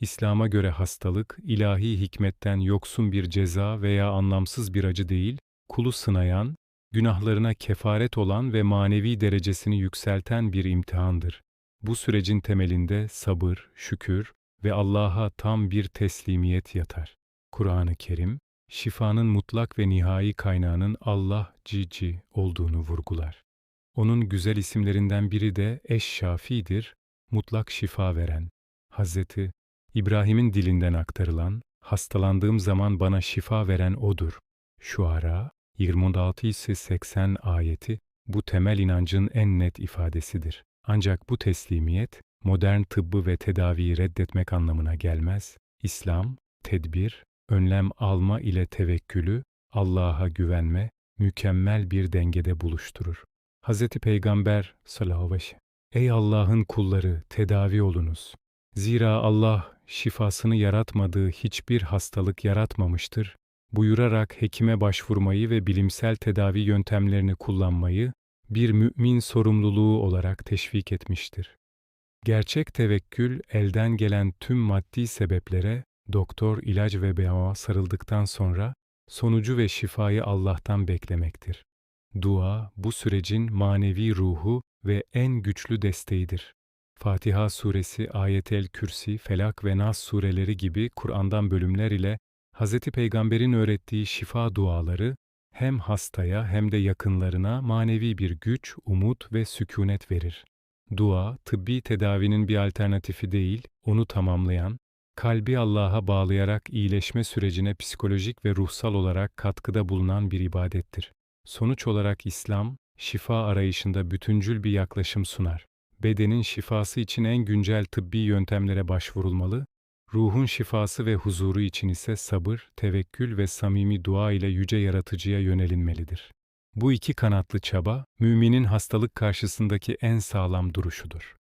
İslam'a göre hastalık, ilahi hikmetten yoksun bir ceza veya anlamsız bir acı değil, kulu sınayan, günahlarına kefaret olan ve manevi derecesini yükselten bir imtihandır. Bu sürecin temelinde sabır, şükür ve Allah'a tam bir teslimiyet yatar. Kur'an-ı Kerim, şifanın mutlak ve nihai kaynağının Allah cici olduğunu vurgular. Onun güzel isimlerinden biri de Eş-Şafi'dir, mutlak şifa veren. Hazreti İbrahim'in dilinden aktarılan, hastalandığım zaman bana şifa veren O'dur. Şuara 26 ise 80 ayeti bu temel inancın en net ifadesidir. Ancak bu teslimiyet, modern tıbbı ve tedaviyi reddetmek anlamına gelmez. İslam, tedbir, önlem alma ile tevekkülü, Allah'a güvenme, mükemmel bir dengede buluşturur. Hz. Peygamber sallallahu aleyhi ve sellem, Ey Allah'ın kulları tedavi olunuz. Zira Allah şifasını yaratmadığı hiçbir hastalık yaratmamıştır. Buyurarak hekime başvurmayı ve bilimsel tedavi yöntemlerini kullanmayı bir mümin sorumluluğu olarak teşvik etmiştir. Gerçek tevekkül elden gelen tüm maddi sebeplere, doktor, ilaç ve beava sarıldıktan sonra sonucu ve şifayı Allah'tan beklemektir. Dua, bu sürecin manevi ruhu ve en güçlü desteğidir. Fatiha suresi, Ayet-el Kürsi, Felak ve Nas sureleri gibi Kur'an'dan bölümler ile Hz. Peygamber'in öğrettiği şifa duaları hem hastaya hem de yakınlarına manevi bir güç, umut ve sükunet verir. Dua, tıbbi tedavinin bir alternatifi değil, onu tamamlayan, kalbi Allah'a bağlayarak iyileşme sürecine psikolojik ve ruhsal olarak katkıda bulunan bir ibadettir. Sonuç olarak İslam, şifa arayışında bütüncül bir yaklaşım sunar. Bedenin şifası için en güncel tıbbi yöntemlere başvurulmalı, ruhun şifası ve huzuru için ise sabır, tevekkül ve samimi dua ile yüce yaratıcıya yönelinmelidir. Bu iki kanatlı çaba, müminin hastalık karşısındaki en sağlam duruşudur.